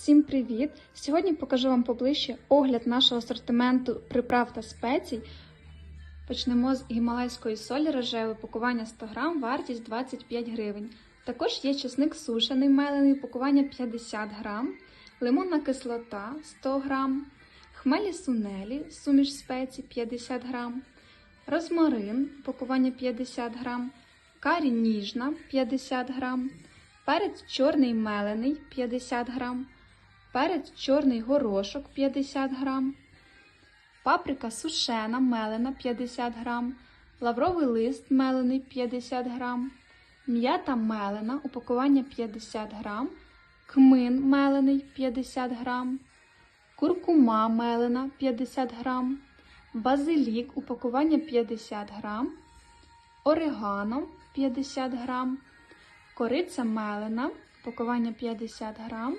Всім привіт! Сьогодні покажу вам поближче огляд нашого асортименту приправ та спецій. Почнемо з гімалайської солі рожевої, пакування 100 грам, вартість 25 гривень. Також є чесник сушений мелений, пакування 50 грам, лимонна кислота 100 грам, хмелі сунелі, суміш спецій 50 грам, розмарин, пакування 50 грам, карі ніжна 50 грам, перець чорний мелений 50 грам, перець чорний горошок 50 грам, паприка сушена мелена 50 грам, лавровий лист мелений 50 грам, м'ята мелена, упакування 50 грам, кмин мелений 50 грам, куркума мелена 50 грам, базилік, упакування 50 грам, орегано 50 грам, кориця мелена, упакування 50 грам.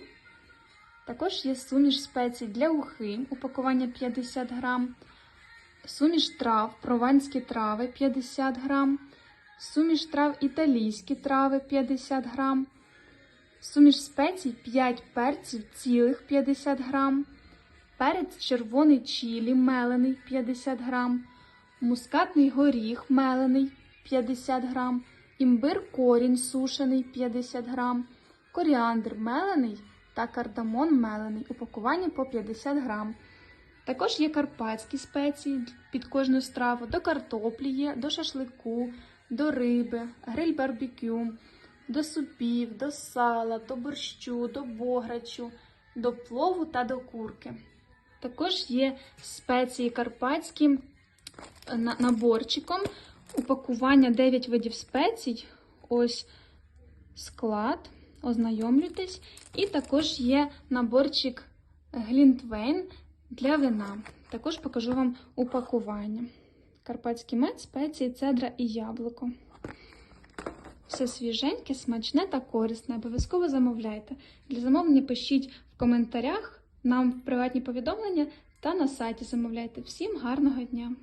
Також є суміш спецій для ухи, упакування 50 грам, суміш трав, прованські трави 50 грам, суміш трав італійські трави 50 грам, суміш спецій 5 перців цілих 50 грам, перець червоний чілі мелений 50 грам, мускатний горіх мелений 50 грам, імбир корінь сушений 50 грам, коріандр мелений та кардамон мелений, упакування по 50 грам. Також є карпатські спеції під кожну страву, до картоплі є, до шашлику, до риби, гриль барбекю, до супів, до сала, до борщу, до бограчу, до плову та до курки. Також є спеції карпатські наборчиком, упакування 9 видів спецій. Ось склад, ознайомлюйтесь. І також є наборчик Глінтвейн для вина. Також покажу вам упакування. Карпатський мед, спеції, цедра і яблуко. Все свіженьке, смачне та корисне. Обов'язково замовляйте. Для замовлення пишіть в коментарях, нам в приватні повідомлення та на сайті замовляйте. Всім гарного дня!